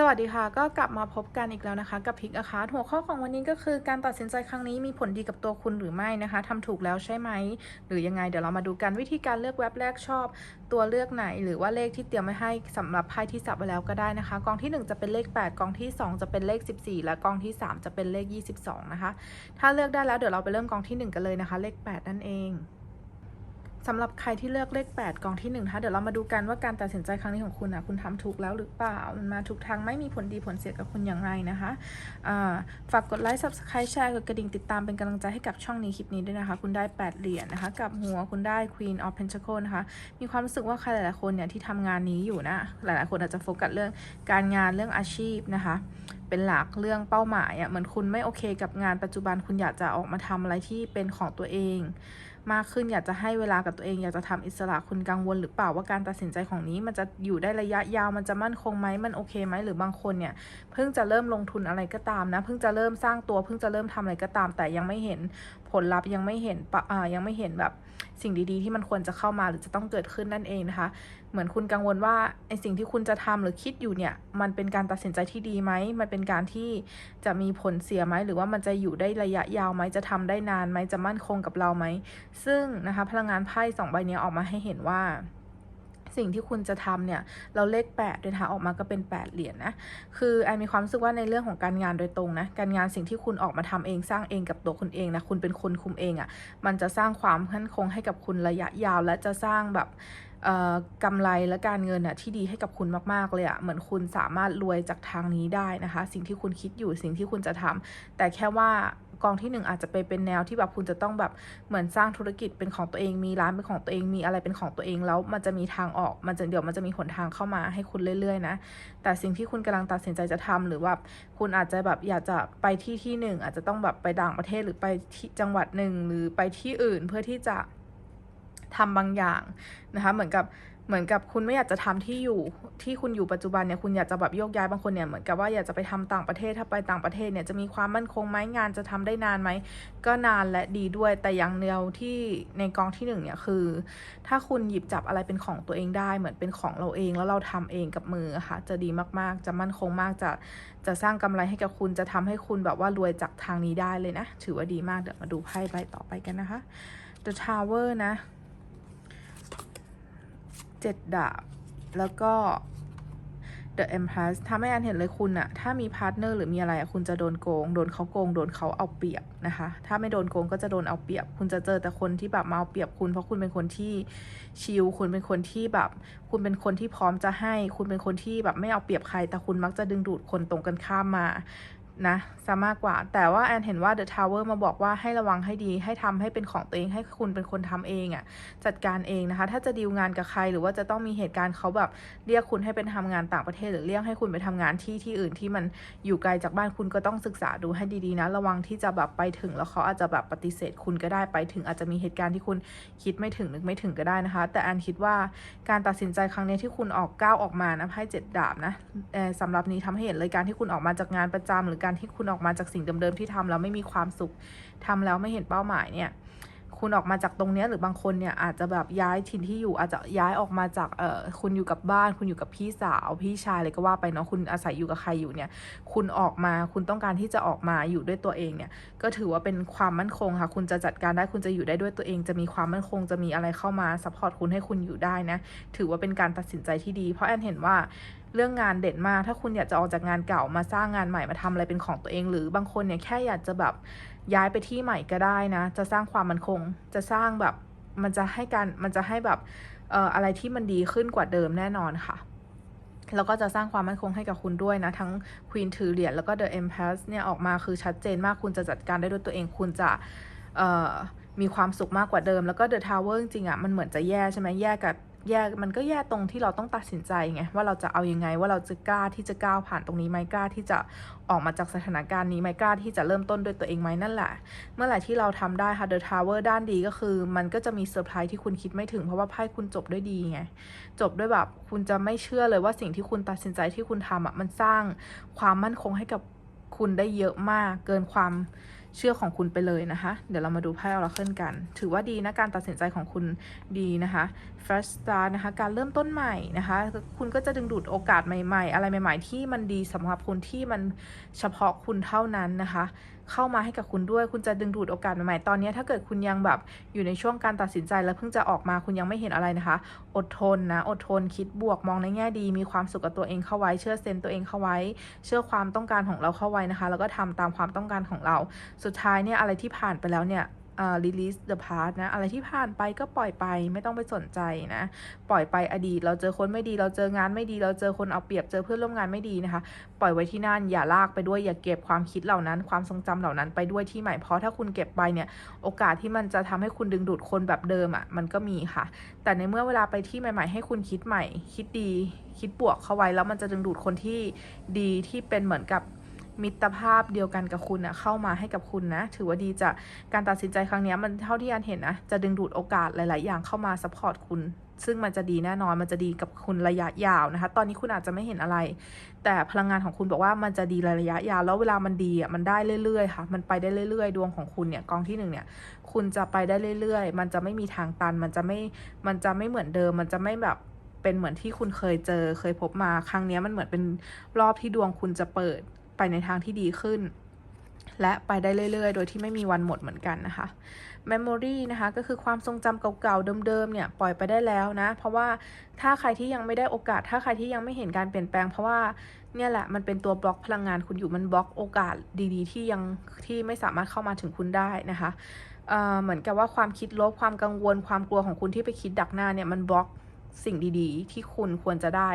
สวัสดีค่ะ ก็กลับมาพบกันอีกแล้วนะคะ กับพิกอาคาหัวข้อของวันนี้ก็คือการตัดสินใจครั้งนี้มีผลดีกับตัวคุณหรือไม่นะคะทำถูกแล้วใช่ไหม หรือยังไง เดี๋ยวเรามาดูกันวิธีการเลือกเว็บแรกชอบ ตัวเลือกไหน หรือว่าเลขที่เตรียมไว้ให้สำหรับไพ่ที่สับไว้แล้วก็ได้นะคะ กองที่ 1 จะเป็นเลข 8 กองที่ 2 จะเป็นเลข 14 และกองที่ 3 จะเป็นเลข 22 นะคะ ถ้าเลือกได้แล้วเดี๋ยวเราไปเริ่มกองที่ 1 กันเลยนะคะ เลข 8 นั่นเอง สำหรับใครที่เลือกเลข 8 กองที่1นะคะเดี๋ยวเรามาดูกันว่าการตัดสินใจครั้งนี้ของคุณอะคุณทำถูกแล้วหรือเปล่า มันมาถูกทางไม่มีผลดีผลเสียกับคุณอย่างไรนะคะฝากกดไลค์ subscribe แชร์กดกระดิ่งติดตามเป็นกำลังใจให้กับช่องนี้คลิปนี้ด้วยนะคะ คุณได้ 8 เหรียญนะคะ กับหัวคุณได้ Queen of Pentacles นะคะ มีความรู้สึกว่าใครหลายๆคนเนี่ยที่ทำงานนี้อยู่นะ หลายๆคนอาจจะโฟกัสเรื่องการงานเรื่องอาชีพนะคะ เป็นหลักเรื่องเป้าหมายอะ่ะเหมือนคุณไม่โอเคกับงานปัจจุบันคุณอยากจะออกมาทำอะไรที่เป็นของตัวเอง มากขึ้นอยากจะให้เวลากับตัวเอง อยากจะทำอิสระคุณกังวลหรือเปล่าว่าการตัดสินใจของนี้ มันจะอยู่ได้ระยะยาวมันจะมั่นคงไหมมันโอเคไหมหรือบางคนเนี่ยเพิ่งจะเริ่มลงทุนอะไรก็ตามนะเพิ่งจะเริ่มสร้างตัวเพิ่งจะเริ่มทำอะไรก็ตาม แต่ยังไม่เห็นผลลัพธ์ยังไม่เห็นปะอ่ายังไม่เห็นแบบ สิ่งดีๆ ที่มันควรจะเข้ามาหรือจะต้องเกิดขึ้นนั่นเองนะคะ เหมือนคุณกังวลว่าไอสิ่งที่คุณจะทำหรือคิดอยู่เนี่ย มันเป็นการตัดสินใจที่ดีไหม มันเป็นการที่จะมีผลเสียไหม หรือว่ามันจะอยู่ได้ระยะยาวไหม จะทำได้นานไหม จะมั่นคงกับเราไหม ซึ่งนะคะพลังงานไพ่สองใบนี้ออกมาให้เห็นว่า สิ่งที่คุณจะทำเนี่ย เราเลข8ด้วยนะคะออกมาก็เป็น 8 เหรียญนะ คือแอนมีความรู้สึกว่าในเรื่องของการงานโดยตรงนะ การงานสิ่งที่คุณออกมาทำเองสร้างเองกับตัวคุณเองนะ คุณเป็นคนคุมเองอะ่ะ มันจะสร้างความมั่นคงให้กับคุณระยะยาว และจะสร้างแบบเอ่อกำไรและการเงินอะที่ดีให้กับคุณมากๆเลยอะเหมือนคุณสามารถรวยจากทางนี้ได้นะคะ สิ่งที่คุณคิดอยู่สิ่งที่คุณจะทำแต่แค่ว่า กองที่หนึ่งอาจจะไปเป็นแนวที่แบบคุณจะต้องแบบเหมือนสร้างธุรกิจเป็นของตัวเองมีร้านเป็นของตัวเองมีอะไรเป็นของตัวเองแล้วมันจะมีทางออกมันจะเดี๋ยวมันจะมีหนทางเข้ามาให้คุณเรื่อย ๆ นะ แต่สิ่งที่คุณกำลังตัดสินใจจะทำหรือว่าคุณอาจจะแบบอยากจะไปที่ที่หนึ่งอาจจะต้องแบบไปต่างประเทศหรือไปที่จังหวัดหนึ่งหรือไปที่อื่นเพื่อที่จะทำบางอย่างนะคะเหมือนกับ เหมือนกับคุณไม่อยากจะทำที่อยู่ที่คุณอยู่ปัจจุบันเนี่ยคุณอยากจะแบบโยกย้ายบางคนเนี่ยเหมือนกับว่าอยากจะไปทำต่างประเทศถ้าไปต่างประเทศเนี่ยจะมีความมั่นคงไหมงานจะทำได้นานไหมก็นานและดีด้วย แต่อย่างเดียวที่ในกองที่หนึ่งเนี่ยคือ ถ้าคุณหยิบจับอะไรเป็นของตัวเองได้เหมือนเป็นของเราเองแล้วเราทำเองกับมือค่ะจะดีมากๆ จะมั่นคงมากจะจะสร้างกำไรให้กับคุณจะทำให้คุณแบบว่ารวยจากทางนี้ได้เลยนะ ถือว่าดีมากเดี๋ยวมาดูไพ่ใบต่อไปกันนะคะ The Tower นะ เจ็ดดาบ แล้วก็ The Empress ทำให้อันเห็นเลยคุณอะถ้ามีพาร์ทเนอร์หรือมีอะไรอะคุณจะโดนโกง โดนเขาโกง โดนเขาเอาเปรียบนะคะ ถ้าไม่โดนโกงก็จะโดนเอาเปรียบ คุณจะเจอแต่คนที่แบบมาเอาเปรียบคุณ เพราะคุณเป็นคนที่ชิล คุณเป็นคนที่แบบ คุณเป็นคนที่พร้อมจะให้ คุณเป็นคนที่แบบไม่เอาเปรียบใคร แต่คุณมักจะดึงดูดคนตรงกันข้ามมา นะซะมากกว่า แต่ว่าแอนเห็นว่า The Tower มาบอกว่าให้ระวังให้ดีให้ทำให้เป็นของตัวเองให้คุณเป็นคนทำเองอะ่ะจัดการเองนะคะ ถ้าจะดีลงานกับใครหรือว่าจะต้องมีเหตุการณ์เขาแบบเรียกคุณให้เป็นทำงานต่างประเทศ หรือเรียกให้คุณไปทำงานที่ที่อื่นที่มันอยู่ไกลจากบ้านคุณก็ต้องศึกษาดูให้ดีๆนะ ระวังที่จะแบบไปถึงแล้วเขาอาจจะแบบปฏิเสธคุณก็ได้ไปถึงอาจจะมีเหตุการณ์ที่คุณคิดไม่ถึงนึกไม่ถึงก็ได้นะคะ แต่แอนคิดว่าการตัดสินใจครั้งนี้ที่คุณออกก้าวออกมานะไพ่เจ็ดดาบนะสำหรับนี้ทำให้เห็นเลยการที่คุณออกมาจากงานประจำหรือการที่คุณออกมาจากสิ่งเดิมๆที่ทำแล้วไม่มีความสุขทำแล้วไม่เห็นเป้าหมายเนี่ยคุณออกมาจากตรงนี้หรือบางคนเนี่ยอาจจะแบบย้ายถิ่นที่อยู่อาจจะย้ายออกมาจากเอ่อคุณอยู่กับบ้าน คุณอยู่กับพี่สาวพี่ชายอะไรก็ว่าไปเนาะคุณอาศัยอยู่กับใครอยู่เนี่ย คุณออกมาคุณต้องการที่จะออกมาอยู่ด้วยตัวเองเนี่ยก็ถือว่าเป็นความมั่นคงค่ะ คุณจะจัดการได้คุณจะอยู่ได้ด้วยตัวเอง จะมีความมั่นคงจะมีอะไรเข้ามาซัพพอร์ตคุณให้คุณอยู่ได้นะถือว่าเป็นการตัดสินใจที่ดี เพราะแอนเห็นว่า เรื่องงานเด่นมาก ถ้าคุณอยากจะออกจากงานเก่ามาสร้างงานใหม่มาทำอะไรเป็นของตัวเอง หรือบางคนเนี่ยแค่อยากจะแบบย้ายไปที่ใหม่ก็ได้นะ จะสร้างความมั่นคง จะสร้างแบบมันจะให้การมันจะให้แบบเอ่ออะไรที่มันดีขึ้นกว่าเดิมแน่นอนค่ะแล้วก็จะสร้างความมั่นคงให้กับคุณด้วยนะ ทั้ง Queen ถือเหรียญแล้วก็ The Empress เนี่ย ออกมาคือชัดเจนมากคุณจะจัดการได้ด้วยตัวเองคุณจะมีความสุขมากกว่าเดิม แล้วก็ The Tower จริงๆอะ่ะมันเหมือนจะแย่ใช่ไหมแย่กับ แย่มันก็แย่ตรงที่เราต้องตัดสินใจไงว่าเราจะเอายังไงว่าเราจะกล้าที่จะก้าวผ่านตรงนี้ไหมกล้าที่จะออกมาจากสถานการณ์นี้ไหมกล้าที่จะเริ่มต้นด้วยตัวเองไหมนั่นแหละ เมื่อไหร่ที่เราทำได้ค่ะ The Tower ด้านดีก็คือ มันก็จะมีเซอร์ไพรส์ที่คุณคิดไม่ถึงเพราะว่าไพ่คุณจบด้วยดีไงจบด้วยแบบ คุณจะไม่เชื่อเลยว่าสิ่งที่คุณตัดสินใจที่คุณทำอะมันสร้างความมั่นคงให้กับคุณได้เยอะมากเกินความ เชื่อของคุณไปเลยนะคะ เดี๋ยวเรามาดูไพ่อราเคิลกัน ถือว่าดีนะการตัดสินใจของคุณดีนะคะ First Start นะคะ การเริ่มต้นใหม่นะคะ คุณก็จะดึงดูดโอกาสใหม่ ๆ อะไรใหม่ ๆ ที่มันดีสำหรับคุณที่มันเฉพาะคุณเท่านั้นนะคะ เข้ามาให้กับคุณด้วย คุณจะดึงดูดโอกาสใหม่ๆ ตอนนี้ถ้าเกิดคุณยังแบบอยู่ในช่วงการตัดสินใจแล้วเพิ่งจะออกมาคุณยังไม่เห็นอะไรนะคะ อดทนนะ อดทนคิดบวกมองในแง่ดี มีความสุขกับตัวเองเข้าไว้ เชื่อเซนตัวเองเข้าไว้ เชื่อความต้องการของเราเข้าไว้นะคะ แล้วก็ทำตามความต้องการของเรา สุดท้ายเนี่ยอะไรที่ผ่านไปแล้วเนี่ย release the past นะ อะไรที่ผ่านไปก็ปล่อยไปไม่ต้องไปสนใจนะ ปล่อยไปอดีต เราเจอคนไม่ดี เราเจองานไม่ดี เราเจอคนเอาเปรียบ เจอเพื่อนร่วมงานไม่ดีนะคะ ปล่อยไว้ที่นั่น อย่าลากไปด้วย อย่าเก็บความคิดเหล่านั้น ความทรงจำเหล่านั้นไปด้วยที่ใหม่ เพราะถ้าคุณเก็บไปเนี่ย โอกาสที่มันจะทำให้คุณดึงดูดคนแบบเดิมอะ่ะ มันก็มีค่ะ แต่ในเมื่อเวลาไปที่ใหม่ ๆ ให้คุณคิดใหม่ คิดดี คิดบวกเข้าไว้ แล้วมันจะดึงดูดคนที่ดีที่เป็นเหมือนกับ มิตรภาพเดียวกันกับคุณนะเข้ามาให้กับคุณนะ ถือว่าดีจะการตัดสินใจครั้งนี้มันเท่าที่อันเห็นนะ จะดึงดูดโอกาสหลาย ๆ อย่างเข้ามาซัพพอร์ตคุณ ซึ่งมันจะดีแน่นอนมันจะดีกับคุณระยะยาวนะคะ ตอนนี้คุณอาจจะไม่เห็นอะไร แต่พลังงานของคุณบอกว่ามันจะดีระยะยาว แล้วเวลามันดีอะมันได้เรื่อย ๆ ค่ะ มันไปได้เรื่อย ๆ ดวงของคุณเนี่ยกองที่หนึ่งเนี่ยคุณจะไปได้เรื่อย ๆ มันจะไม่มีทางตัน มันจะไม่มันจะไม่เหมือนเดิม มันจะไม่แบบเป็นเหมือนที่คุณเคยเจอเคยพบมาครั้งนี้มันเหมือนเป็นรอบที่ดวงคุณจะเปิด ไปในทางที่ดีขึ้น และไปได้เรื่อย ๆ โดยที่ไม่มีวันหมดเหมือนกันนะคะ Memory นะคะก็คือความทรงจำเก่าๆเดิมๆเนี่ยปล่อยไปได้แล้วนะ เพราะว่าถ้าใครที่ยังไม่ได้โอกาส ถ้าใครที่ยังไม่เห็นการเปลี่ยนแปลง เพราะว่าเนี่ยแหละมันเป็นตัวบล็อกพลังงานคุณอยู่มันบล็อกโอกาสดีๆ ที่ยังที่ไม่สามารถเข้ามาถึงคุณได้นะคะเเหมือนกับว่าความคิดลบความกังวลความกลัวของคุณที่ไปคิดดักหน้าเนี่ยมันบล็อกสิ่งดีๆ ที่คุณควรจะได้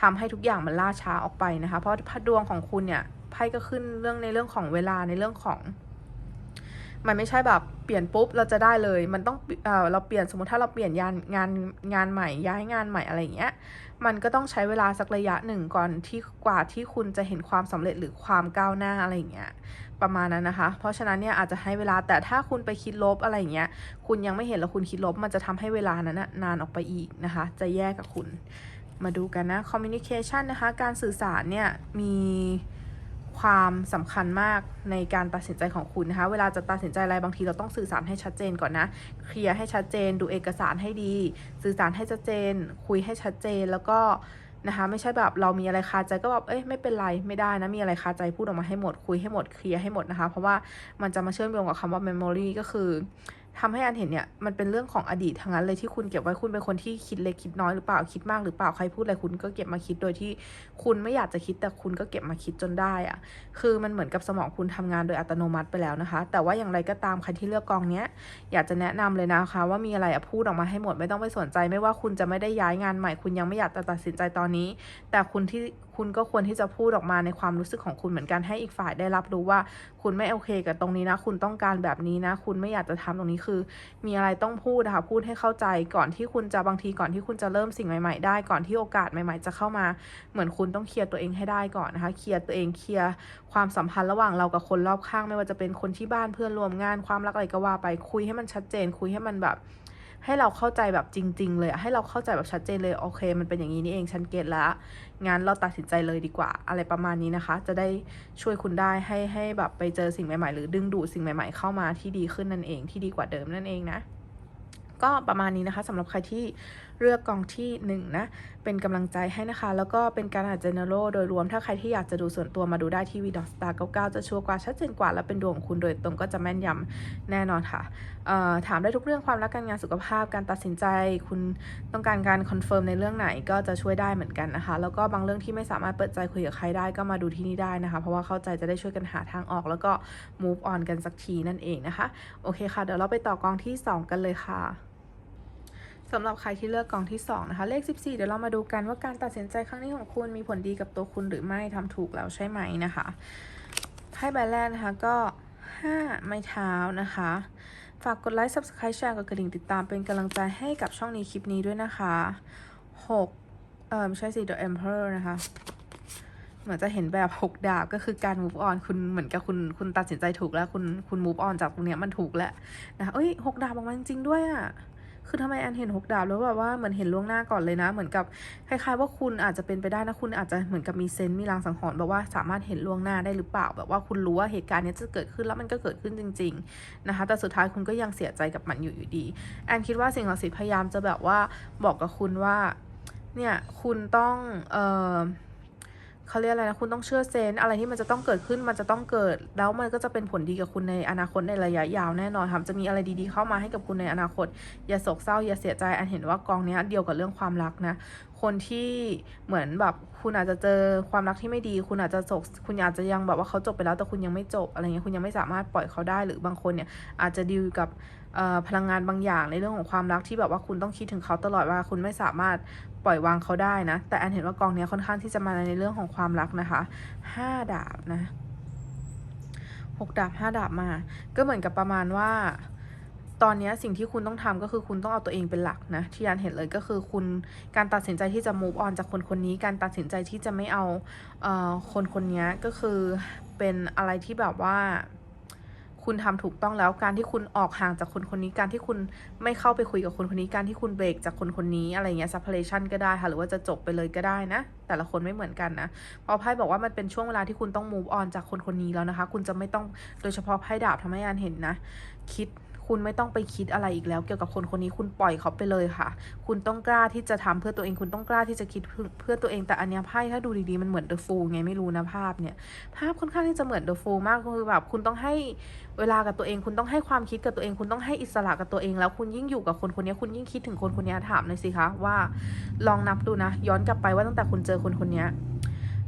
ทำให้ทุกอย่างมันล่าช้าออกไปนะคะ เพราะพัดดวงของคุณเนี่ยไพ่ก็ขึ้นเรื่องในเรื่องของเวลาในเรื่องของ มันไม่ใช่แบบเปลี่ยนปุ๊บเราจะได้เลย มันต้องเออเราเปลี่ยนสมมติถ้าเราเปลี่ยนงานงานงานใหม่ย้ายงานใหม่อะไรอย่างเงี้ย มันก็ต้องใช้เวลาสักระยะหนึ่งก่อนที่กว่าที่คุณจะเห็นความสำเร็จหรือความก้าวหน้าอะไรอย่างเงี้ยประมาณนั้นนะคะ เพราะฉะนั้นเนี่ยอาจจะให้เวลาแต่ถ้าคุณไปคิดลบอะไรอย่างเงี้ย คุณยังไม่เห็นแล้วคุณคิดลบ มันจะทำให้เวลานั้นนานออกไปอีกนะคะ จะแย่กับคุณ มาดูกันนะ communication นะคะ การสื่อสารเนี่ยมีความสำคัญมากในการตัดสินใจของคุณนะคะ เวลาจะตัดสินใจอะไรบางทีเราต้องสื่อสารให้ชัดเจนก่อนนะ เคลียร์ให้ชัดเจน ดูเอกสารให้ดี สื่อสารให้ชัดเจน คุยให้ชัดเจน แล้วก็นะคะไม่ใช่แบบเรามีอะไรคาใจก็แบบเอ้ยไม่เป็นไรไม่ได้นะมีอะไรคาใจพูดออกมาให้หมดคุยให้หมดเคลียร์ให้หมดนะคะ เพราะว่ามันจะมาเชื่อมโยงกับคำว่า memory ก็คือ ทำให้อันเห็นเนี่ยมันเป็นเรื่องของอดีตทั้งนั้นเลยที่คุณเก็บไว้คุณเป็นคนที่คิดเล็กคิดน้อยหรือเปล่าคิดมากหรือเปล่าใครพูดอะไรคุณก็เก็บมาคิดโดยที่คุณไม่อยากจะคิดแต่คุณก็เก็บมาคิดจนได้อะคือมันเหมือนกับสมองคุณทำงานโดยอัตโนมัติไปแล้วนะคะ แต่ว่าอย่างไรก็ตามใครที่เลือกกองเนี้ยอยากจะแนะนำเลยนะคะ ว่ามีอะไรอะพูดออกมาให้หมดไม่ต้องไปสนใจ ไม่ว่าคุณจะไม่ได้ย้ายงานใหม่ คุณยังไม่อยากจะตัดสินใจตอนนี้ แต่คุณที่คุณก็ควรที่จะพูดออกมาในความรู้สึกของคุณเหมือนกันให้อีกฝ่ายได้รับรู้ว่า คุณไม่โอเคกับตรงนี้นะ คุณต้องการแบบนี้นะ คุณไม่อยากจะทำตรงนี้คือมีอะไรต้องพูดนะคะพูดให้เข้าใจก่อนที่คุณจะบางทีก่อนที่คุณจะเริ่มสิ่งใหม่ ๆ ได้ก่อนที่โอกาสใหม่ ๆ จะเข้ามา เหมือนคุณต้องเคลียร์ตัวเองให้ได้ก่อนนะคะเคลียร์ตัวเองเคลียร์ความสัมพันธ์ระหว่างเรากับคนรอบข้าง ไม่ว่าจะเป็นคนที่บ้านเพื่อนร่วมงานความรักอะไรก็ว่าไปคุยให้มันชัดเจน คุยให้มันแบบให้เราเข้าใจแบบจริง ๆ เลยให้เราเข้าใจแบบชัดเจนเลยโอเค มันเป็นอย่างนี้นี่เองฉันเก็ตแล้ว งั้นเราตัดสินใจเลยดีกว่า อะไรประมาณนี้นะคะ จะได้ช่วยคุณได้ให้ให้แบบไปเจอสิ่งใหม่ๆ หรือดึงดูดสิ่งใหม่ ๆ เข้ามาที่ดีขึ้นนั่นเองที่ดีกว่าเดิมนั่นเองนะ ก็ประมาณนี้นะคะสำหรับใครที่ เลือกกองที่1นงนะเป็นกำลังใจให้นะคะ แล้วก็เป็นการอ่าน general โดยรวมถ้าใครที่อยากจะดูส่วนตัวมาดูได้ที่ v d o s t a r 99จะชัวร์กว่าชัดเจนกว่า และเป็นดวงของคุณโดยตรงก็จะแม่นยำแน่นอนค่ะถามได้ทุกเรื่องความรักการงานสุขภาพการตัดสินใจ คุณต้องการการคอนเฟิร์มในเรื่องไหนก็จะช่วยได้เหมือนกันนะคะ แล้วก็บางเรื่องที่ไม่สามารถเปิดใจคุยกับใครได้ก็มาดูที่นี่ได้นะคะ เพราะว่าเข้าใจจะได้ช่วยกันหาทางออก แล้วก็ move on กันสักทีนั่นเองนะคะ โอเคค่ะ เดี๋ยวเราไปต่อกองที่ 2 กันเลยค่ะ สำหรับใครที่เลือกกองที่ 2 นะคะ เลข 14 เดี๋ยวเรามาดูกันว่าการตัดสินใจครั้งนี้ของคุณมีผลดีกับตัวคุณหรือไม่ทำถูกแล้วใช่ไหมนะคะไพ่ใบแรกนะคะก็ 5 ไม้เท้านะคะ ฝากกดไลค์ subscribe แชร์กดกระดิ่งติดตามเป็นกำลังใจให้กับช่องนี้คลิปนี้ด้วยนะคะ 6 เออไม่ใช่สิ The Emperor นะคะเหมือนจะเห็นแบบ6ดาบก็คือการ move on คุณเหมือนกับคุณคุณตัดสินใจถูกแล้ว คุณคุณ move on จากตรงเนี้ยมันถูกแล้วนะคะเอ้ย6ดาบออกมาจริงๆด้วยอะ่ะ คือทำไมแอนเห็นหกดาบแล้วแบบว่าเหมือนเห็นล่วงหน้าก่อนเลยนะ เหมือนกับคล้ายๆว่าคุณอาจจะเป็นไปได้นะคุณอาจจะเหมือนกับมีเซนต์มีลางสังหรณ์แบบว่าสามารถเห็นล่วงหน้าได้หรือเปล่า แบบว่าคุณรู้ว่าเหตุการณ์นี้จะเกิดขึ้นแล้วมันก็เกิดขึ้นจริง ๆนะคะ แต่สุดท้ายคุณก็ยังเสียใจกับมันอยู่อยู่ดี แอนคิดว่าสิ่งศักดิ์สิทธิ์พยายามจะแบบว่าบอกกับคุณว่าเนี่ยคุณต้องเออ เขาเรียกอะไรนะคุณต้องเชื่อเซนอะไรที่มันจะต้องเกิดขึ้นมันจะต้องเกิด แล้วมันก็จะเป็นผลดีกับคุณในอนาคตในระยะยาวแน่นอนค่ะจะมีอะไรดีๆเข้ามาให้กับคุณในอนาคต อย่าโศกเศร้าอย่าเสียใจอันเห็นว่ากองเนี้ยเดียวกับเรื่องความรักนะคนที่เหมือนแบบคุณอาจจะเจอความรักที่ไม่ดี คุณอาจจะโศกคุณอาจจะยังแบบว่าเขาจบไปแล้วแต่คุณยังไม่จบอะไรเงี้ยคุณยังไม่สามารถปล่อยเขาได้หรือบางคนเนี่ยอาจจะดีลกับพลังงานบางอย่างในเรื่องของความรักที่แบบว่าคุณต้องคิดถึงเขาตลอดว่าคุณไม่สามารถ ปล่อยวางเขาได้นะ แต่อันเห็นว่ากองนี้ค่อนข้างที่จะมาในเรื่องของความรักนะคะห้าดาบนะหกดาบห้าดาบมา ก็เหมือนกับประมาณว่าตอนนี้สิ่งที่คุณต้องทำก็คือคุณต้องเอาตัวเองเป็นหลักนะที่ยันเห็นเลยก็คือคุณการตัดสินใจที่จะ move on จากคนคนนี้ การตัดสินใจที่จะไม่เอาเอ่อคนคนนี้ก็คือเป็นอะไรที่แบบว่า คุณทำถูกต้องแล้วการที่คุณออกห่างจากคนคนนี้การที่คุณไม่เข้าไปคุยกับคนคนนี้การที่คุณเบรกจากคนคนนี้อะไรเงี้ย separation ก็ได้ค่ะหรือว่าจะจบไปเลยก็ได้นะ แต่ละคนไม่เหมือนกันนะพอไพ่บอกว่ามันเป็นช่วงเวลาที่คุณต้อง move on จากคนคนนี้แล้วนะคะ คุณจะไม่ต้องโดยเฉพาะไพ่ดาบทำให้อันเห็นนะ คิด คุณไม่ต้องไปคิดอะไรอีกแล้ว เกี่ยวกับคนคนนี้คุณปล่อยเขาไปเลยค่ะ คุณต้องกล้าที่จะทำเพื่อตัวเอง คุณต้องกล้าที่จะคิดเพื่อตัวเอง แต่อันเนี้ยไพ่ถ้าดูดีๆมันเหมือน The Fool ไงไม่รู้นะภาพเนี่ย ภาพค่อนข้างที่จะเหมือน The Fool มากคือแบบคุณต้องให้เวลากับตัวเอง คุณต้องให้ความคิดกับตัวเอง คุณต้องให้อิสระกับตัวเอง แล้วคุณยิ่งอยู่กับคนคนนี้คุณยิ่งคิดถึงคนคนนี้ถามหน่อยสิคะว่า ลองนับดูนะ ย้อนกลับไปว่าตั้งแต่คุณเจอคนคนนี้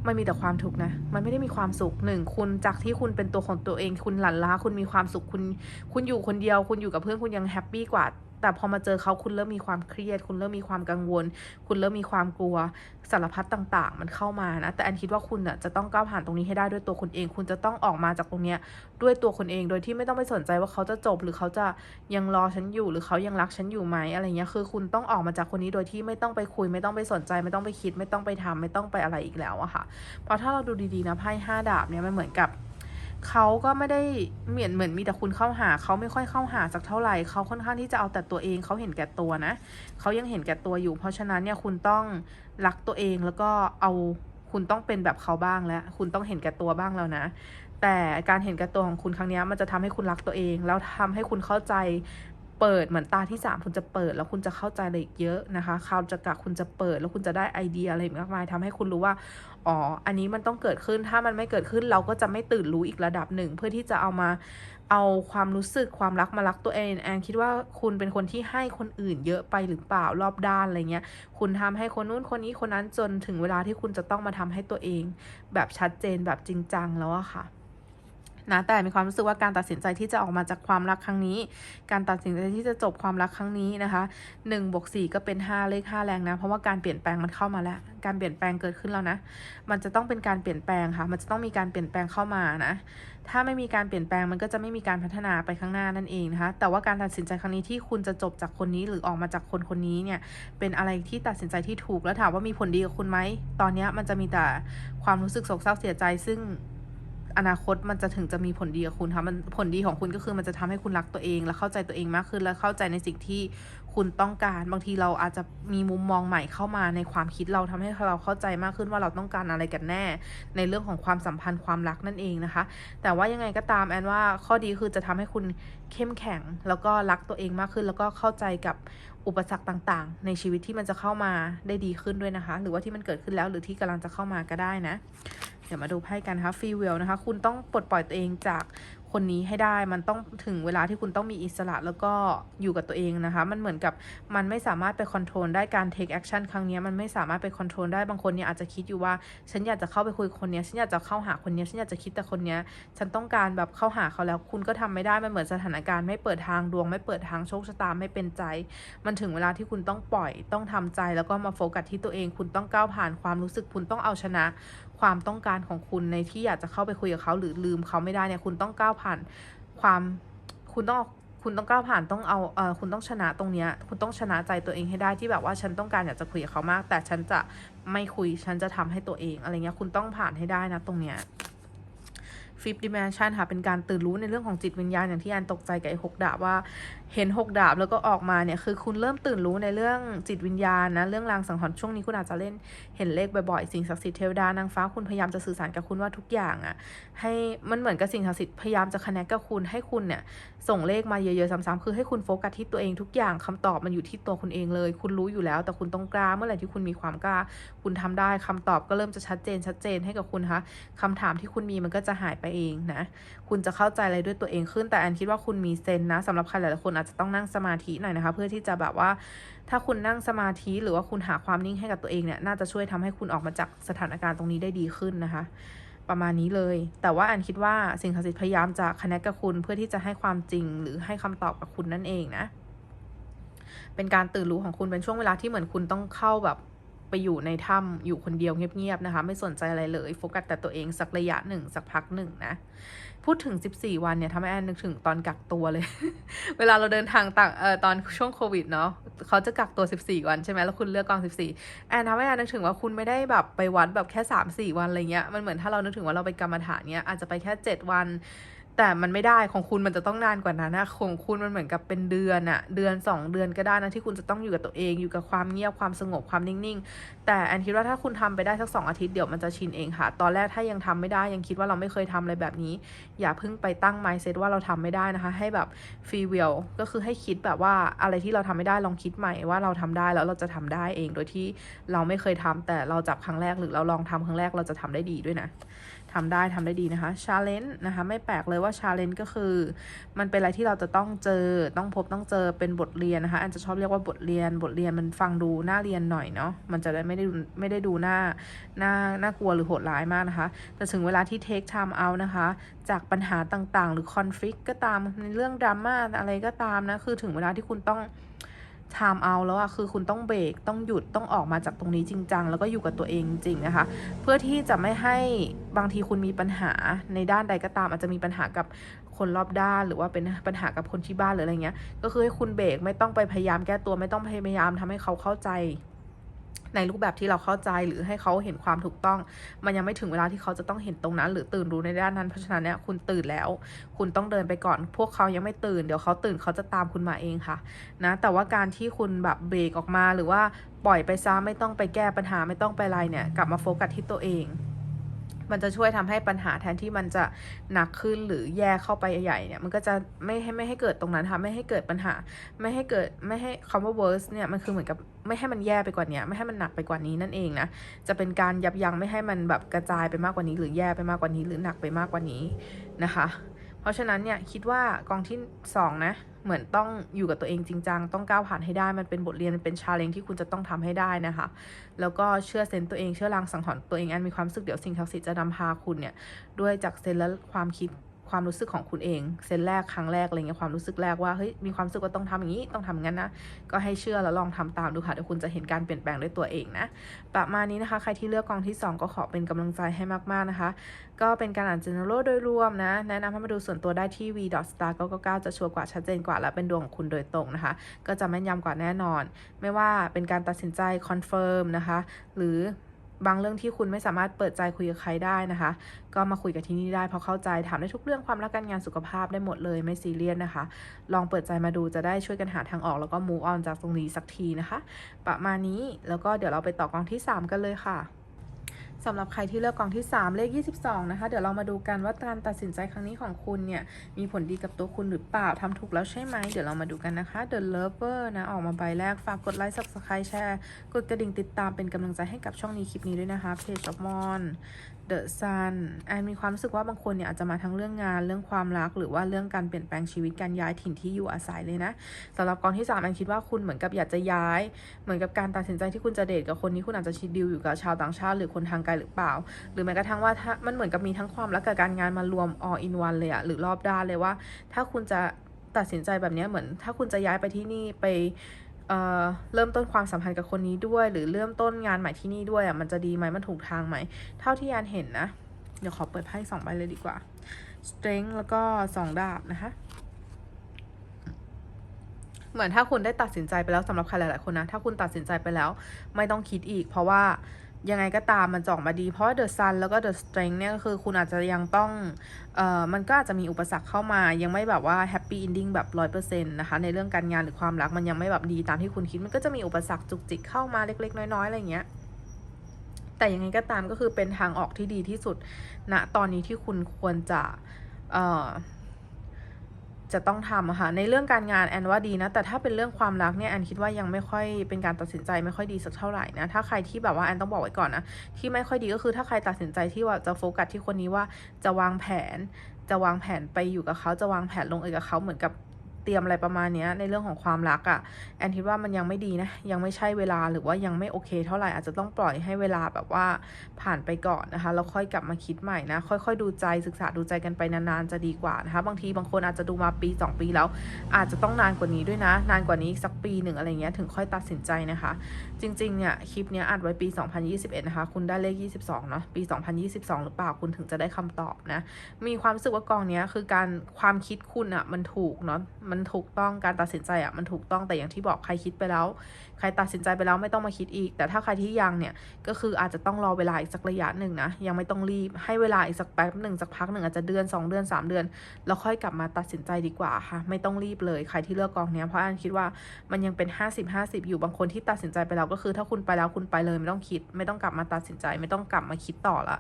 มันมีแต่ความทุกข์นะ มันไม่ได้มีความสุขหนึ่งคุณจากที่คุณเป็นตัวของตัวเอง คุณหลั่นล้าคุณมีความสุขคุณ คุณอยู่คนเดียว คุณอยู่กับเพื่อนคุณยังแฮปปี้กว่า แต่พอมาเจอเขาคุณเริ่มมีความเครียด คุณเริ่มมีความกังวล คุณเริ่มมีความกลัวสารพัดต่าง ๆ มันเข้ามานะ แต่อันคิดว่าคุณน่ะจะต้องก้าวผ่านตรงนี้ให้ได้ด้วยตัวคุณเอง คุณจะต้องออกมาจากตรงเนี้ยด้วยตัวคุณเอง โดยที่ไม่ต้องไปสนใจว่าเขาจะจบหรือเขาจะยังรอฉันอยู่ หรือเขายังรักฉันอยู่ไหมอะไรเงี้ย คือคุณต้องออกมาจากคนนี้โดยที่ไม่ต้องไปคุย ไม่ต้องไปสนใจ ไม่ต้องไปคิด ไม่ต้องไปทำไม่ต้องไปอะไรอีกแล้วอะค่ะ เพราะถ้าเราดูดีๆนะไพ่ห้าดาบเนี่ยมันเหมือนกับ เขาก็ไม่ได้เหมือนเหมือนมีแต่คุณเข้าหา เขาไม่ค่อยเข้าหาสักเท่าไหร่เขาค่อนข้างที่จะเอาแต่ตัวเองเขาเห็นแก่ตัวนะเขายังเห็นแก่ตัวอยู่ เพราะฉะนั้นเนี่ยคุณต้องรักตัวเองแล้วก็เอาคุณต้องเป็นแบบเขาบ้างแล้ว คุณต้องเห็นแก่ตัวบ้างแล้วนะ แต่การเห็นแก่ตัวของคุณครั้งนี้มันจะทำให้คุณรักตัวเอง แล้วทำให้คุณเข้าใจ เปิดเหมือนตาที่สามคุณจะเปิด แล้วคุณจะเข้าใจอะไรอีกเยอะนะคะคราวจะกะคุณจะเปิด แล้วคุณจะได้ไอเดียอะไรมากมายทำให้คุณรู้ว่าอ๋ออันนี้มันต้องเกิดขึ้นถ้ามันไม่เกิดขึ้นเราก็จะไม่ตื่นรู้อีกระดับหนึ่ง เพื่อที่จะเอามาเอาความรู้สึกความรักมารักตัวเองแอนคิดว่าคุณเป็นคนที่ให้คนอื่นเยอะไปหรือเปล่ารอบด้านอะไรเงี้ย คุณทำให้คนนู้นคนนี้คนนั้นจนถึงเวลาที่คุณจะต้องมาทำให้ตัวเอง แบบชัดเจนแบบจริงจังแล้วอะค่ะ นะแต่มีความรู้สึกว่าการตัดสินใจที่จะออกมาจากความรักครั้งนี้ การตัดสินใจที่จะจบความรักครั้งนี้นะคะ1บวก4ก็เป็น 5 เลข 5 แรงนะเพราะว่าการเปลี่ยนแปลงมันเข้ามาแล้ว การเปลี่ยนแปลงเกิดขึ้นแล้วนะ มันจะต้องเป็นการเปลี่ยนแปลงค่ะ มันจะต้องมีการเปลี่ยนแปลงเข้ามานะ ถ้าไม่มีการเปลี่ยนแปลงมันก็จะไม่มีการพัฒนาไปข้างหน้านั่นเองนะคะ แต่ว่าการตัดสินใจครั้งนี้ที่คุณจะจบจากคนนี้หรือออกมาจากคนคนนี้เนี่ยเป็นอะไรที่ตัดสินใจที่ถูกแล้วถามว่ามีผลดีกับคุณไหมตอนนี้มันจะมีแต่ความรู้สึกโศกเศร้าเสียใจซึ่ง อนาคตมันจะถึงจะมีผลดีกับคุณค่ะมันผลดีของคุณก็คือมันจะทำให้คุณรักตัวเอง และเข้าใจตัวเองมากขึ้นและเข้าใจในสิ่งที่ คุณต้องการ บางทีเราอาจจะมีมุมมองใหม่เข้ามาในความคิดเราทำให้เราเข้าใจมากขึ้นว่าเราต้องการอะไรกันแน่ ในเรื่องของความสัมพันธ์ความรักนั่นเองนะคะ แต่ว่ายังไงก็ตามแอนว่าข้อดีคือจะทำให้คุณเข้มแข็ง แล้วก็รักตัวเองมากขึ้น แล้วก็เข้าใจกับอุปสรรคต่างๆ ในชีวิตที่มันจะเข้ามาได้ดีขึ้นด้วยนะคะ หรือว่าที่มันเกิดขึ้นแล้วหรือที่กำลังจะเข้ามาก็ได้นะ เดี๋ยวมาดูไพ่กันนะคะฟรีเวลนะคะ คุณต้องปลดปล่อยตัวเองจาก คนนี้ให้ได้มันต้องถึงเวลาที่คุณต้องมีอิสระแล้วก็อยู่กับตัวเองนะคะ มันเหมือนกับมันไม่สามารถไปคอนโทรลได้การ take action ครั้งนี้มันไม่สามารถไปคอนโทรลได้บางคนเนี่ยอาจจะคิดอยู่ว่าฉันอยากจะเข้าไปคุยคนนี้ฉันอยากจะเข้าหาคนนี้ฉันอยากจะคิดแต่คนนี้ฉันต้องการแบบเข้าหาเขาแล้ว คุณก็ทำไม่ได้มันเหมือนสถานการณ์ไม่เปิดทางดวง ไม่เปิดทางโชคชะตาไม่เป็นใจ มันถึงเวลาที่คุณต้องปล่อยต้องทำใจแล้วก็มาโฟกัสที่ตัวเอง คุณต้องก้าวผ่านความรู้สึกคุณต้องเอาชนะ ความต้องการของคุณในที่อยากจะเข้าไปคุยกับเขาหรือลืมเขาไม่ได้เนี่ยคุณต้องก้าวผ่านความคุณต้องคุณต้องก้าวผ่านต้องเอาเออคุณต้องชนะตรงเนี้ยคุณต้องชนะใจตัวเองให้ได้ที่แบบว่าฉันต้องการอยากจะคุยกับเขามาก แต่ฉันจะไม่คุยฉันจะทำให้ตัวเองอะไรเงี้ยคุณต้องผ่านให้ได้นะตรงเนี้ย fifth dimension ค่ะ เป็นการตื่นรู้ในเรื่องของจิตวิญญาณอย่างที่แอนตกใจกับไอ้หกดาบว่าเห็นหกดาบแล้วก็ออกมาเนี่ย คือคุณเริ่มตื่นรู้ในเรื่องจิตวิญญาณนะ เรื่องรางสังหรณ์ช่วงนี้คุณอาจจะเล่นเห็นเลขบ่อยๆ สิ่งศักดิ์สิทธิ์เทวดานางฟ้าคุณพยายามจะสื่อสารกับคุณว่าทุกอย่างอะ่ะให้มันเหมือนกับสิ่งศักดิ์สิทธิ์พยายามจะค n น c t กับคุณให้คุณเนี่ยส่งเลขมาเยอะๆซ้ำๆคือให้คุณโฟกัสที่ตัวเองทุกอย่างคำตอบมันอยู่ที่ตัวคุณเองเลย คุณรู้อยู่แล้ว แต่คุณต้องกล้าเมื่อไหร่ที่คุณมีความกล้า คุณทำได้คำตอบก็เริ่มจะชัดเจนชัดเจนให้กับคุณคะคำถามที่คุณมีมันก็จะหายไปเองนะ คุณจะเข้าใจอะไรด้วยตัวเองขึ้น แต่แอนคิดว่าคุณมีเซนนะสำหรับใครหลายๆคนอาจจะต้องนั่งสมาธิหน่อยนะคะ เพื่อที่จะแบบว่า ถ้าคุณนั่งสมาธิหรือว่าคุณหาความนิ่งให้กับตัวเองเนี่ย น่าจะช่วยทำให้คุณออกมาจากสถานการณ์ตรงนี้ได้ดีขึ้นนะคะประมาณนี้เลย แต่ว่าอันคิดว่าสิ่งศักดิ์สิทธิ์พยายามจะค n น c t กับคุณเพื่อที่จะให้ความจริงหรือให้คำตอบกับคุณนั่นเองนะ เป็นการตื่นรู้ของคุณเป็นช่วงเวลาที่เหมือนคุณต้องเข้าแบบ ไปอยู่ในถ้ำอยู่คนเดียวเงียบๆนะคะ ไม่สนใจอะไรเลย โฟกัสแต่ตัวเองสักระยะหนึ่งสักพักหนึ่งนะพูดถึง 14 วันเนี่ยทำให้แอนนึกถึงตอนกักตัวเลย เวลาเราเดินทางต่างเอ่อตอนช่วงโควิดเนาะเขาจะกักตัว 14 วันใช่ไหมแล้วคุณเลือกกอง 14 แอนทำให้แอนนึกถึงว่าคุณไม่ได้แบบไปวัดแบบแค่ 3-4 วันอะไรเงี้ยมันเหมือนถ้าเรานึกถึงว่าเราไปกรรมฐานเนี้ยอาจจะไปแค่ 7 วัน แต่มันไม่ได้ของคุณมันจะต้องนานกว่านั้นนะของคุณมันเหมือนกับเป็นเดือนอะเดือน 2 เดือนก็ได้นะที่คุณจะต้องอยู่กับตัวเองอยู่กับความเงียบความสงบความนิ่งๆ แต่แอนคิดว่าถ้าคุณทำไปได้สักสองอาทิตย์เดี๋ยวมันจะชินเองค่ะ ตอนแรกถ้ายังทำไม่ได้ยังคิดว่าเราไม่เคยทำอะไรแบบนี้ อย่าเพิ่งไปตั้ง mindset ว่าเราทำไม่ได้นะคะ ให้แบบฟรีวิลก็คือให้คิดแบบว่าอะไรที่เราทำไม่ได้ลองคิดใหม่ว่าเราทำได้แล้วเราจะทำได้เองโดยที่เราไม่เคยทำแต่เราจับครั้งแรกหรือเราลองทำครั้งแรกเราจะทำได้ดีด้วยนะ ทำได้ทำได้ดีนะคะชาเลนจ์นะคะไม่แปลกเลยว่าชาเลนจ์ก็คือ มันเป็นอะไรที่เราจะต้องเจอต้องพบต้องเจอเป็นบทเรียนนะคะอันจะชอบเรียกว่าบทเรียนบทเรียนมันฟังดูน่าเรียนหน่อยเนาะมันจะได้ไม่ได้ไม่ได้ดูน่าน่าน่ากลัวหรือโหดร้ายมากนะคะ แต่ถึงเวลาที่ take time out นะคะ จากปัญหาต่างๆ หรือ conflict ก็ตามในเรื่องดราม่าอะไรก็ตามนะคือถึงเวลาที่คุณต้อง ชามเอาแล้วอะคือคุณต้องเบรกต้องหยุดต้องออกมาจากตรงนี้จริงจังแล้วก็อยู่กับตัวเองจริงนะคะ เพื่อที่จะไม่ให้บางทีคุณมีปัญหาในด้านใดก็ตาม อาจจะมีปัญหากับคนรอบด้าน หรือว่าเป็นปัญหากับคนที่บ้านหรืออะไรเงี้ย ก็คือให้คุณเบรกไม่ต้องไปพยายามแก้ตัวไม่ต้องพยายามทำให้เขาเข้าใจ ในรูปแบบที่เราเข้าใจหรือให้เขาเห็นความถูกต้อง มันยังไม่ถึงเวลาที่เขาจะต้องเห็นตรงนั้น หรือตื่นรู้ในด้านนั้นเพราะฉะนั้นเนี่ยคุณตื่นแล้ว คุณต้องเดินไปก่อน พวกเขายังไม่ตื่นเดี๋ยวเขาตื่นเขาจะตามคุณมาเองค่ะนะแต่ว่าการที่คุณแบบเบรกออกมาหรือว่าปล่อยไปซะไม่ต้องไปแก้ปัญหาไม่ต้องไปอะไรเนี่ยกลับมาโฟกัสที่ตัวเอง มันจะช่วยทำให้ปัญหาแทนที่มันจะหนักขึ้นหรือแย่เข้าไปใหญ่เนี่ยมันก็จะไม่ให้ไม่ให้เกิดตรงนั้นค่ะไม่ให้เกิดปัญหา ไม่ให้เกิดไม่ให้คำว่า worse เนี่ยมันคือเหมือนกับไม่ให้มันแย่ไปกว่านี้ไม่ให้มันหนักไปกว่านี้นั่นเองนะจะเป็นการยับยั้งไม่ให้มันแบบกระจายไปมากกว่านี้ หรือแย่ไปมากกว่านี้ หรือหนักไปมากกว่านี้นะคะ เพราะฉะนั้นเนี่ยคิดว่ากองที่2นะ เหมือนต้องอยู่กับตัวเองจริงจังต้องก้าวผ่านให้ได้มันเป็นบทเรียนมันเป็นชาเลนจ์ที่คุณจะต้องทำให้ได้นะคะ แล้วก็เชื่อเซนต์ตัวเองเชื่อรางสังหรณ์ตัวเองอันมีความสึกเดี๋ยวสิ่งศักดิ์สิทธิ์จะนำพาคุณเนี่ยด้วยจากเซนต์และความคิด ความรู้สึกของคุณเองเซนแรกครั้งแรกอะไรเงี้ยความรู้สึกแรกว่าเฮ้ยมีความรู้สึกว่าต้องทำอย่างนี้ต้องทำงั้นนะก็ให้เชื่อแล้วลองทำตามดูค่ะเดี๋ยวคุณจะเห็นการเปลี่ยนแปลงด้วยตัวเองนะประมาณนี้นะคะ ใครที่เลือกกองที่ 2 ก็ขอเป็นกำลังใจให้มากๆนะคะ ก็เป็นการอ่าน general โดยรวมนะแนะนำให้มาดูส่วนตัวได้ที่ v star 999จะชัวร์กว่าชัดเจนกว่าและเป็นดวงของคุณโดยตรงนะคะ ก็จะแม่นยำกว่าแน่นอน ไม่ว่าเป็นการตัดสินใจคอนเฟิร์มนะคะ หรือ บางเรื่องที่คุณไม่สามารถเปิดใจคุยกับใครได้นะคะ ก็มาคุยกับที่นี่ได้เพราะเข้าใจถามได้ทุกเรื่องความรักการงานสุขภาพได้หมดเลยไม่ซีเรียสนะคะ ลองเปิดใจมาดูจะได้ช่วยกันหาทางออกแล้วก็ move on จากตรงนี้สักทีนะคะ ประมาณนี้แล้วก็เดี๋ยวเราไปต่อกองที่ 3 กันเลยค่ะ สำหรับใครที่เลือกกองที่ 3 เลข 22 นะคะ เดี๋ยวเรามาดูกันว่าการตัดสินใจครั้งนี้ของคุณเนี่ย มีผลดีกับตัวคุณหรือเปล่าทำถูกแล้วใช่ไหม เดี๋ยวเรามาดูกันนะคะ The Lover นะ ออกมาใบแรก ฝากกดไลค์ Subscribe แชร์ กดกระดิ่งติดตามเป็นกำลังใจให้กับช่องนี้คลิปนี้ด้วยนะคะ Page of Mon The Sun แอนมีความรู้สึกว่าบางคนเนี่ยอาจจะมาทั้งเรื่องงานเรื่องความรัก หรือว่าเรื่องการเปลี่ยนแปลงชีวิตการย้ายถิ่นที่อยู่อาศัยเลยนะสำหรับกองที่3แอนคิดว่าคุณเหมือนกับอยากจะย้าย เหมือนกับการตัดสินใจที่คุณจะเดทกับคนนี้คุณอาจจะชิดดิวอยู่กับชาวต่างชาติ หรือคนทางไกลหรือเปล่า หรือแม้กระทั่งว่าถ้ามันเหมือนกับมีทั้งความรักกับการงานมารวม all in one เลยอะหรือรอบด้านเลยว่า ถ้าคุณจะตัดสินใจแบบนี้เหมือน ถ้าคุณจะย้ายไปที่นี่ไป เอ่อเริ่มต้นความสัมพันธ์กับคนนี้ด้วย หรือเริ่มต้นงานใหม่ที่นี่ด้วยอะมันจะดีไหมมันถูกทางไหม เท่าที่ยานเห็นนะ เดี๋ยวขอเปิดไพ่สองใบเลยดีกว่า strength แล้วก็สองดาบนะคะเหมือนถ้าคุณได้ตัดสินใจไปแล้วสำหรับใครหลาย ๆ คนนะ ถ้าคุณตัดสินใจไปแล้ว ไม่ต้องคิดอีก เพราะว่า ยังไงก็ตามมันจะออกมาดี เพราะ The Sun แล้วก็ The Strength เนี่ยก็คือคุณอาจจะยังต้องเอ่อมันก็อาจจะมีอุปสรรคเข้ามา ยังไม่แบบว่า Happy Ending แบบ100%นะคะ ในเรื่องการงานหรือความรักมันยังไม่แบบดีตามที่คุณคิด มันก็จะมีอุปสรรคจุกจิกเข้ามาเล็ก ๆ น้อย ๆ อะไรเงี้ย แต่ยังไงก็ตามก็คือเป็นทางออกที่ดีที่สุดณนะตอนนี้ที่คุณควรจะเอ่อ จะต้องทำค่ะในเรื่องการงานแอนว่าดีนะ แต่ถ้าเป็นเรื่องความรักเนี่ยแอนคิดว่ายังไม่ค่อยเป็นการตัดสินใจไม่ค่อยดีสักเท่าไหร่นะถ้าใครที่แบบว่าแอนต้องบอกไว้ก่อนนะที่ไม่ค่อยดีก็คือถ้าใครตัดสินใจที่ว่าจะโฟกัสที่คนนี้ว่าจะวางแผน จะวางแผนไปอยู่กับเขาจะวางแผนลงเอยกับเขาเหมือนกับ เตรียมอะไรประมาณนี้ในเรื่องของความรักอะ่ะแอนคิดว่ามันยังไม่ดีนะ ยังไม่ใช่เวลาหรือว่ายังไม่โอเค เท่าไหร่อาจจะต้องปล่อยให้เวลาแบบว่าผ่านไปก่อนนะคะแล้วค่อยกลับมาคิดใหม่นะ ค่อยๆ ดูใจศึกษาดูใจกันไปนานๆจะดีกว่านะคะ บางทีบางคนอาจจะดูมาปี 2 ปีแล้ว อาจจะต้องนานกว่านี้ด้วยนะ นานกว่านี้สักปีหนึ่งอะไรเงี้ยถึงค่อยตัดสินใจนะคะ จริงๆเนี่ยคลิปนี้อัดไว้ปี 2021 นะคะ คุณได้เลข 22เนาะปี 2022 หรือเปล่าคุณถึงจะได้คำตอบนะมีความรู้สึกว่ากองเนี้ยคือการความคิดคุณอะมันถูกเนาะมันถูกต้องการตัดสินใจอะมันถูกต้องแต่อย่างที่บอกใครคิดไปแล้ว ใครตัดสินใจไปแล้วไม่ต้องมาคิดอีก แต่ถ้าใครที่ยังเนี่ยก็คืออาจจะต้องรอเวลาอีกสักระยะหนึ่งนะยังไม่ต้องรีบให้เวลาอีกสักแป๊บหนึ่งสักพักหนึ่งอาจจะเดือน 2 เดือน 3 เดือนแล้วค่อยกลับมาตัดสินใจดีกว่าค่ะ ไม่ต้องรีบเลยใครที่เลือกกองเนี้ยเพราะอันคิดว่ามันยังเป็น 50-50 อยู่บางคนที่ตัดสินใจไปแล้วก็คือ ถ้าคุณไปแล้วคุณไปเลยไม่ต้องคิด ไม่ต้องกลับมาตัดสินใจ ไม่ต้องกลับมาคิดต่อละ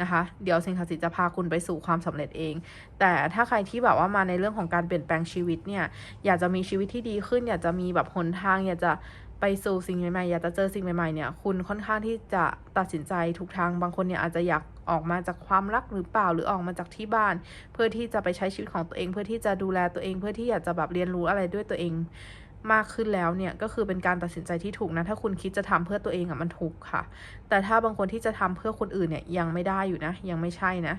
นะคะ เดี๋ยวสิ่งศักดิ์สิทธิ์จะพาคุณไปสู่ความสำเร็จเอง แต่ถ้าใครที่แบบว่ามาในเรื่องของการเปลี่ยนแปลงชีวิตเนี่ย อยากจะมีชีวิตที่ดีขึ้น อยากจะมีแบบหนทาง อยากจะไปสู่สิ่งใหม่ๆ อยากจะเจอสิ่งใหม่ๆ เนี่ย คุณค่อนข้างที่จะตัดสินใจทุกทาง บางคนเนี่ยอาจจะอยากออกมาจากความรักหรือเปล่า หรือออกมาจากที่บ้าน เพื่อที่จะไปใช้ชีวิตของตัวเอง เพื่อที่จะดูแลตัวเอง เพื่อที่อยากจะแบบเรียนรู้อะไรด้วยตัวเอง มากขึ้นแล้วเนี่ยก็คือเป็นการตัดสินใจที่ถูกนะ ถ้าคุณคิดจะทำเพื่อตัวเองอะมันถูกค่ะ แต่ถ้าบางคนที่จะทำเพื่อคนอื่นเนี่ยยังไม่ได้อยู่นะ ยังไม่ใช่นะ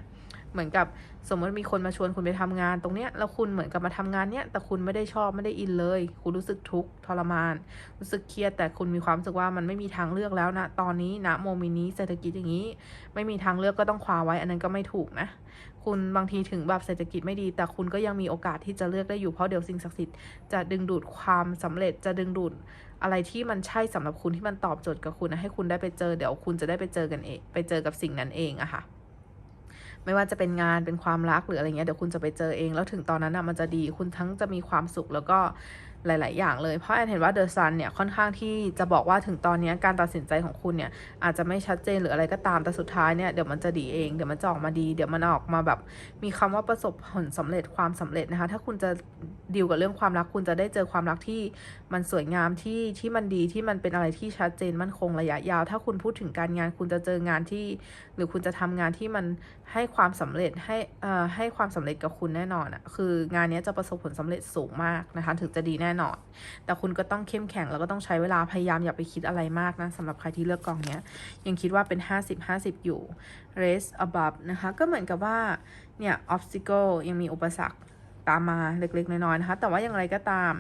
เหมือนกับสมมติมีคนมาชวนคุณไปทำงานตรงเนี้ยแล้วคุณเหมือนกับมาทำงานเนี้ยแต่คุณไม่ได้ชอบไม่ได้อินเลย คุณรู้สึกทุกข์ทรมาน รู้สึกเครียดแต่คุณมีความรู้สึกว่ามันไม่มีทางเลือกแล้วนะตอนนี้นะโมเมนต์นี้เศรษฐกิจอย่างนี้ ไม่มีทางเลือกก็ต้องคว้าไว้อันนั้นก็ไม่ถูกนะ คุณบางทีถึงแบบเศรษฐกิจไม่ดี แต่คุณก็ยังมีโอกาสที่จะเลือกได้อยู่เพราะเดี๋ยวสิ่งศักดิ์สิทธิ์จะดึงดูดความสำเร็จจะดึงดูดอะไรที่มันใช่สำหรับคุณที่มันตอบโจทย์กับคุณนะให้คุณได้ไปเจอเดี๋ยวคุณจะได้ไปเจอกันเอง ไปเจอกับสิ่งนั้นเองอะค่ะไม่ว่าจะเป็นงานเป็นความรักหรืออะไรเงี้ยเดี๋ยวคุณจะไปเจอเอง แล้วถึงตอนนั้นอะมันจะดีคุณทั้งจะมีความสุขแล้วก็ หลาย ๆ อย่างเลย เพราะแอนเห็นว่าเดอะซันเนี่ยค่อนข้างที่จะบอกว่าถึงตอนนี้การตัดสินใจของคุณเนี่ยอาจจะไม่ชัดเจนหรืออะไรก็ตามแต่สุดท้ายเนี่ยเดี๋ยวมันจะดีเองเดี๋ยวมันจะออกมาดี เดี๋ยวมันออกมาแบบมีคำว่าประสบผลสำเร็จความสำเร็จนะคะถ้าคุณจะ ดีลกับเรื่องความรักคุณจะได้เจอความรักที่มันสวยงามที่ที่มันดีที่มันเป็นอะไรที่ชัดเจนมั่นคงระยะยาว ถ้าคุณพูดถึงการงานคุณจะเจองานที่ หรือคุณจะทำงานที่มันให้ความสำเร็จให้อ่าให้ความสำเร็จกับคุณแน่นอนอะคืองานนี้จะประสบผลสำเร็จสูงมากนะคะถึงจะดีแน่นอน แต่คุณก็ต้องเข้มแข็งแล้วก็ต้องใช้เวลาพยายามอย่าไปคิดอะไรมากนะสำหรับใครที่เลือกกองเนี้ยยังคิดว่าเป็น 50-50 อยู่ raise above นะคะก็เหมือนกับว่าเนี่ย obstacle ยังมีอุปสรรค ตามมาเล็กๆน้อยๆนะคะ แต่ว่าอย่างไรก็ตาม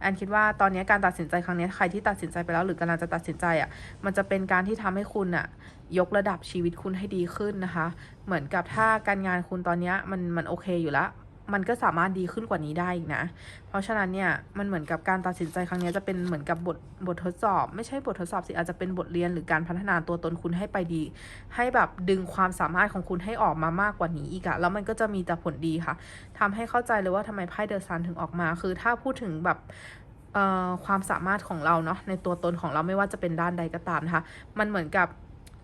แอนคิดว่าตอนนี้การตัดสินใจครั้งนี้ใครที่ตัดสินใจไปแล้วหรือกำลังจะตัดสินใจอะ่ะมันจะเป็นการที่ทำให้คุณอะยกระดับชีวิตคุณให้ดีขึ้นนะคะ เหมือนกับถ้าการงานคุณตอนนี้มันมันโอเคอยู่แล้ว มันก็สามารถดีขึ้นกว่านี้ได้อีกนะ เพราะฉะนั้นเนี่ยมันเหมือนกับการตัดสินใจครั้งนี้จะเป็นเหมือนกับบทบททดสอบ ไม่ใช่บททดสอบสิอาจจะเป็นบทเรียนหรือการพัฒนาตัวตนคุณให้ไปดี ให้แบบดึงความสามารถของคุณให้ออกมามากกว่านี้อีกอะแล้วมันก็จะมีแต่ผลดีค่ะทำให้เข้าใจเลยว่าทำไมไพ่เดอะซันถึงออกมา คือถ้าพูดถึงแบบเอ่อความสามารถของเราเนาะในตัวตนของเราไม่ว่าจะเป็นด้านใดก็ตามนะคะ มันเหมือนกับ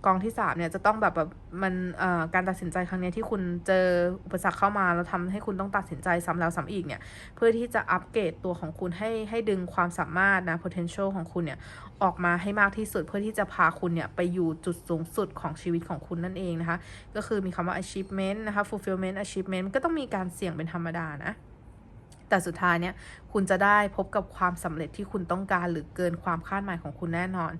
กองที่สามเนี่ยจะต้องแบบแบบมันเอ่อการตัดสินใจครั้งนี้ที่คุณเจออุปสรรคเข้ามาแล้วทำให้คุณต้องตัดสินใจซ้ำแล้วซ้ำอีกเนี่ยเพื่อที่จะอัปเกรดตัวของคุณให้ให้ดึงความสามารถนะ potential ของคุณเนี่ยออกมาให้มากที่สุดเพื่อที่จะพาคุณเนี่ยไปอยู่จุดสูงสุดของชีวิตของคุณนั่นเองนะคะ ก็คือมีคำว่า achievement นะคะ fulfillment achievement ก็ต้องมีการเสี่ยงเป็นธรรมดานะ แต่สุดท้ายเนี่ยคุณจะได้พบกับความสำเร็จที่คุณต้องการหรือเกินความคาดหมายของคุณแน่นอน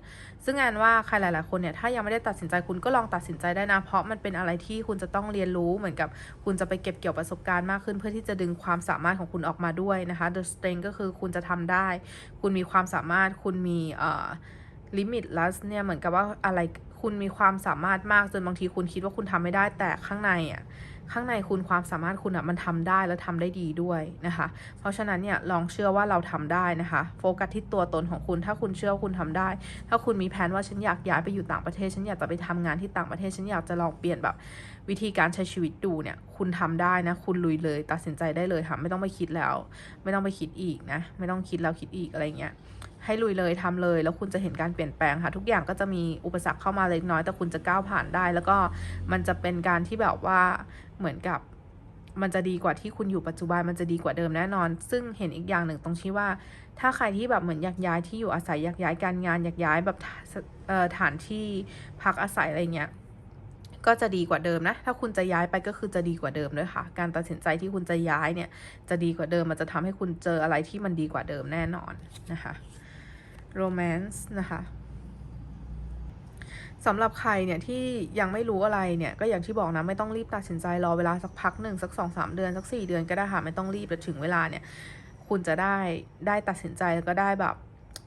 ซึ่งงานว่าใครหลาย ๆ คนเนี่ยถ้ายังไม่ได้ตัดสินใจคุณก็ลองตัดสินใจได้นะ เพราะมันเป็นอะไรที่คุณจะต้องเรียนรู้เหมือนกับคุณจะไปเก็บเกี่ยวประสบการณ์มากขึ้น เพื่อที่จะดึงความสามารถของคุณออกมาด้วยนะคะ the strength ก็คือคุณจะทำได้ คุณมีความสามารถคุณมีเอ่อ limitless เนี่ยเหมือนกับว่าอะไรคุณมีความสามารถมากจนบางทีคุณคิดว่าคุณทำไม่ได้แต่ข้างในอะ ข้างในคุณความสามารถคุณอะมันทำได้และทำได้ดีด้วยนะคะ เพราะฉะนั้นเนี่ยลองเชื่อว่าเราทำได้นะคะ โฟกัสที่ตัวตนของคุณ ถ้าคุณเชื่อคุณทำได้ ถ้าคุณมีแผนว่าฉันอยากย้ายไปอยู่ต่างประเทศ ฉันอยากจะไปทำงานที่ต่างประเทศ ฉันอยากจะลองเปลี่ยนแบบวิธีการใช้ชีวิตดูเนี่ย คุณทำได้นะ คุณลุยเลย ตัดสินใจได้เลยค่ะ ไม่ต้องไปคิดแล้ว ไม่ต้องไปคิดอีกนะ ไม่ต้องคิดแล้วคิดอีกอะไรเงี้ย ให้ลุยเลยทำเลย แล้วคุณจะเห็นการเปลี่ยนแปลงค่ะ ทุกอย่างก็จะมีอุปสรรคเข้ามาเล็กน้อย แต่คุณจะก้าวผ่านได้ แล้วก็มันจะเป็นการที่แบบว่าเหมือนกับมันจะดีกว่าที่คุณอยู่ปัจจุบันมันจะดีกว่าเดิมแน่นอน ซึ่งเห็นอีกอย่างหนึ่งตรงที่ว่า ถ้าใครที่แบบเหมือนอยากย้ายที่อยู่อาศัยอยากย้ายการงานอยากย้ายแบบฐานที่พักอาศัยอะไรเงี้ยก็จะดีกว่าเดิมนะ ถ้าคุณจะย้ายไปก็คือจะดีกว่าเดิมด้วยค่ะ การตัดสินใจที่คุณจะย้ายเนี่ย จะดีกว่าเดิม มันจะทำให้คุณเจออะไรที่มันดีกว่าเดิมแน่นอนนะคะ romance นะคะสำหรับใครเนี่ยที่ยังไม่รู้อะไรเนี่ยก็อย่างที่บอกนะไม่ต้องรีบตัดสินใจรอเวลาสักพักหนึ่งสักสองสามเดือนสักสี่เดือนก็ได้ค่ะไม่ต้องรีบแต่ถึงเวลาเนี่ย คุณจะได้ได้ตัดสินใจแล้วก็ได้แบบ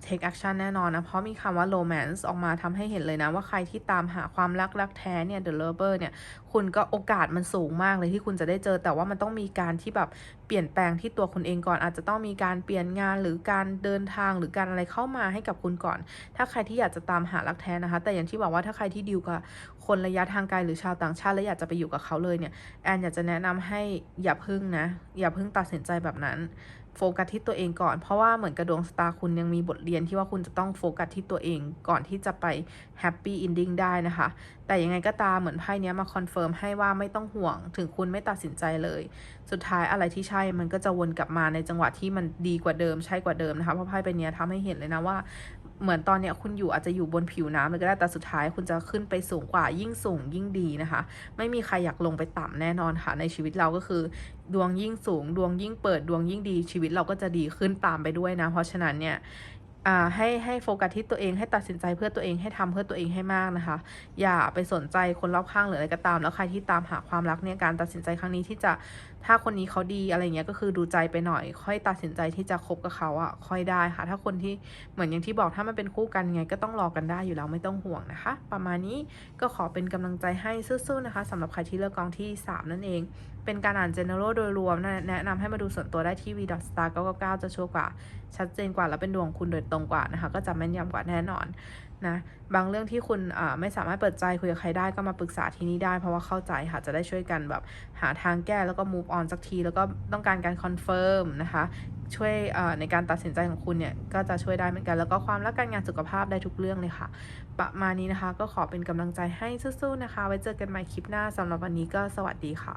take action แน่นอนนะ เพราะมีคำว่า romance ออกมาทำให้เห็นเลยนะ ว่าใครที่ตามหาความรักรักแท้เนี่ย the lover เนี่ย คุณก็โอกาสมันสูงมากเลยที่คุณจะได้เจอ แต่ว่ามันต้องมีการที่แบบเปลี่ยนแปลงที่ตัวคุณเองก่อน อาจจะต้องมีการเปลี่ยนงานหรือการเดินทางหรือการอะไรเข้ามาให้กับคุณก่อน ถ้าใครที่อยากจะตามหารักแท้นะคะ แต่อย่างที่บอกว่าถ้าใครที่ดิวกับคนระยะทางไกลหรือชาวต่างชาติแล้วอยากจะไปอยู่กับเขาเลยเนี่ย แอนอยากจะแนะนำให้อย่าพึ่งนะ อย่าพึ่งตัดสินใจแบบนั้น โฟกัสที่ตัวเองก่อน เพราะว่าเหมือนกระดวงสตาร์คุณยังมีบทเรียนที่ว่าคุณจะต้องโฟกัสที่ตัวเองก่อนที่จะไปแฮปปี้อินดิ้งได้นะคะ แต่ยังไงก็ตามเหมือนไพ่เนี้ยมาคอนเฟิร์มให้ว่าไม่ต้องห่วง ถึงคุณไม่ตัดสินใจเลย สุดท้ายอะไรที่ใช่มันก็จะวนกลับมาในจังหวะที่มันดีกว่าเดิมใช่กว่าเดิมนะคะ เพราะไพ่ใบเนี้ยทำให้เห็นเลยนะว่า เหมือนตอนเนี้ยคุณอยู่อาจจะอยู่บนผิวน้ำเลยก็ได้แต่สุดท้ายคุณจะขึ้นไปสูงกว่ายิ่งสูงยิ่งดีนะคะ ไม่มีใครอยากลงไปต่ำแน่นอนค่ะ ในชีวิตเราก็คือ ดวงยิ่งสูง ดวงยิ่งเปิดดวงยิ่งดีชีวิตเราก็จะดีขึ้นตามไปด้วยนะ เพราะฉะนั้นเนี่ย ให้ให้โฟกัสที่ตัวเองให้ตัดสินใจเพื่อตัวเองให้ทำเพื่อตัวเองให้มากนะคะ อย่าไปสนใจคนรอบข้างหรืออะไรก็ตาม แล้วใครที่ตามหาความรักเนี่ยการตัดสินใจครั้งนี้ที่จะถ้าคนนี้เขาดีอะไรเงี้ยก็คือดูใจไปหน่อย ค่อยตัดสินใจที่จะคบกับเขาอะค่อยได้ค่ะ ถ้าคนที่เหมือนอย่างที่บอกถ้ามันเป็นคู่กันไงก็ต้องรอกันได้อยู่แล้วไม่ต้องห่วงนะคะ ประมาณนี้ก็ขอเป็นกำลังใจให้สู้ๆนะคะสำหรับใครที่เลือกกองที่ 3 นั่นเอง เป็นการอ่าน general โดยรวม แนะนำให้มาดูส่วนตัวได้ที่ v star 999จะชัวร์กว่า ชัดเจนกว่า และเป็นดวงคุณโดยตรงกว่านะคะ ก็จะแม่นยำกว่าแน่นอนนะบางเรื่องที่คุณไม่สามารถเปิดใจคุยกับใครได้ก็มาปรึกษาที่นี่ได้ เพราะว่าเข้าใจค่ะ จะได้ช่วยกันแบบหาทางแก้แล้วก็ move on สักที แล้วก็ต้องการการ confirm นะคะ ช่วยในการตัดสินใจของคุณเนี่ย ก็จะช่วยได้เหมือนกัน แล้วก็ความรักการงานสุขภาพได้ทุกเรื่องเลยค่ะ ประมาณนี้นะคะ ก็ขอเป็นกำลังใจให้สู้ๆนะคะ ไว้เจอกันใหม่คลิปหน้าสำหรับวันนี้ก็สวัสดีค่ะ